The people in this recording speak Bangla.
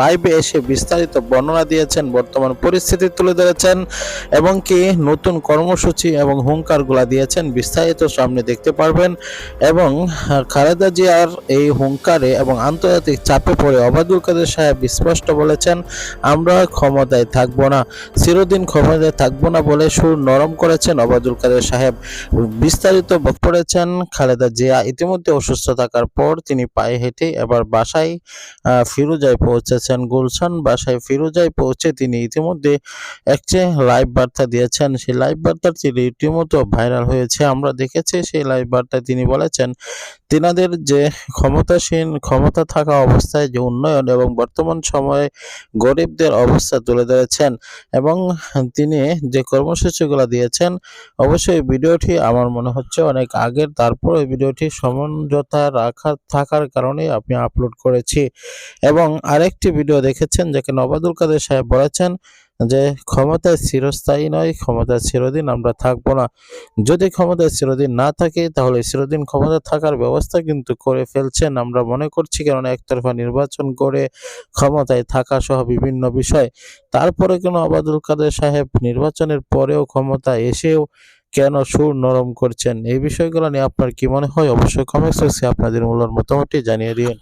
লাইভে এসে বিস্তারিত বর্ণনা দিয়েছেন, বর্তমান পরিস্থিতি তুলে ধরেছেন এবং কি নতুন কর্মসূচি এবং হুঙ্কারগুলা দিয়েছেন, বিস্তারিত সামনে দেখতে পারবেন এবং খালেদা জিয়ার এই হুঙ্কারে এবং আন্তর্জাতিক চাপে পড়ে অবাদুল কাদের সাহেব স্পষ্ট বলেছেন, আমরা ক্ষমতায় থাকব না, চিরদিন ক্ষমতায় থাকব না বলে সুর নরম করেছেন অবাদুল কাদের সাহেব। বিস্তারিত করেছেন খালেদা জিয়া, ইতিমধ্যে অসুস্থ থাকার পর তিনি পায়ে হেঁটে এবার বাসায় ফিরোজায় পৌঁছেছেন গুলশান বাসায় ফিরোজায় পৌঁছে তিনি ইতিমধ্যে একটি লাইভ বার্তা দিয়েছেন। সেই লাইভ বার্তাটি রীতিমতো ভাইরাল হয়েছে। আমরা দেখেছি সেই লাইভ বার্তায় তিনি বলেছেন, তিনাদের যে ক্ষমতাসীন, ক্ষমতা থাকা অবস্থায় যে উন্নয়ন এবং বর্তমান সময়ে গরিবদের অবস্থা তুলে ধরেছেন এবং তিনি যে কর্মসূচিগুলো দিয়েছেন, অবশ্যই ভিডিওটি আমার মনে হচ্ছে অনেক আগের। তারপর এই ভিডিওটি সমঞ্জতা রাখা থাকার কারণে আমি আপলোড করেছি। এবং আরেকটি ভিডিও দেখেছেন যেখানে অবাদুল কাদের সাহেব বলেছেন যে ক্ষমতায় চিরস্থায়ী নয়, ক্ষমতায় চিরদিন আমরা থাকব না। যদি ক্ষমতায় চিরদিন না থাকে, তাহলে চিরদিন ক্ষমতা থাকার ব্যবস্থা কিন্তু করে ফেলছেন। আমরা মনে করছি কারণ একতরফা নির্বাচন করে ক্ষমতায় থাকা সহ বিভিন্ন বিষয়। তারপরে কেন অবাদুল কাদের সাহেব নির্বাচনের পরেও ক্ষমতা এসেও কেন সুর নরম করছেন? এই বিষয়গুলো নিয়ে আপনার কি মনে হয়? অবশ্যই কমেন্ট আপনাদের মূল্যর মতামতটি জানিয়ে দিন।